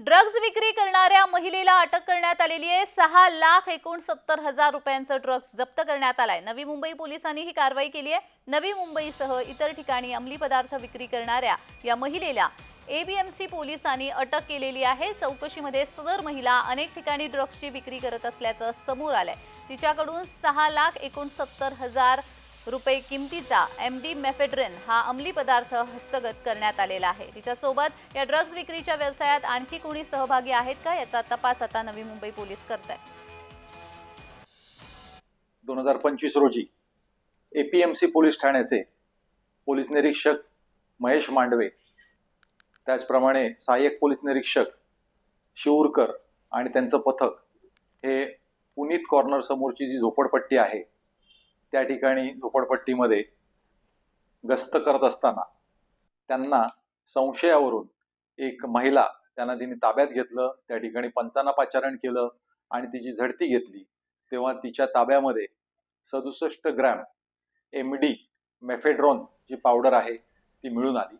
Drugs विक्री करणाऱ्या महिलेला अटक करण्यात आलेली आहे. सहा लाख एकोणसत्तर हजार रुपयांचं ड्रग्ज जप्त करण्यात आलाय. नवी मुंबई पोलिसांनी ही कारवाई केली आहे. नवी मुंबईसह इतर ठिकाणी अंमली पदार्थ विक्री करणाऱ्या या महिलेला एबीएमसी पोलिसांनी अटक केलेली आहे. चौकशीमध्ये सदर महिला अनेक ठिकाणी ड्रग्सची विक्री करत असल्याचं समोर आलंय. तिच्याकडून सहा लाख एकोणसत्तर हजार रुपये किमतीचा एम डी मेफेड्रिन हा अंमली पदार्थ हस्तगत करण्यात आलेला आहे. तिच्यासोबत या ड्रग्ज विक्रीच्या व्यवसायात आणखी कोणी सहभागी आहेत का याचा तपास आता नवी मुंबई पोलीस करत आहेत दोन हजार पंचवीस रोजी एपीएमसी पोलीस ठाण्याचे पोलीस निरीक्षक महेश मांडवे त्याचप्रमाणे सहाय्यक पोलीस निरीक्षक शिवूरकर आणि त्यांचं पथक हे पुनीत कॉर्नर समोरची जी झोपडपट्टी आहे त्या ठिकाणी झोपडपट्टीमध्ये गस्त करत असताना त्यांना संशयावरून एक महिला त्यांना तिने ताब्यात घेतलं त्या ठिकाणी पंचांना पाचारण केलं आणि तिची झडती घेतली. तेव्हा तिच्या ताब्यामध्ये सदुसष्ट ग्रॅम एम डी मेफेड्रॉन जी पावडर आहे ती मिळून आली.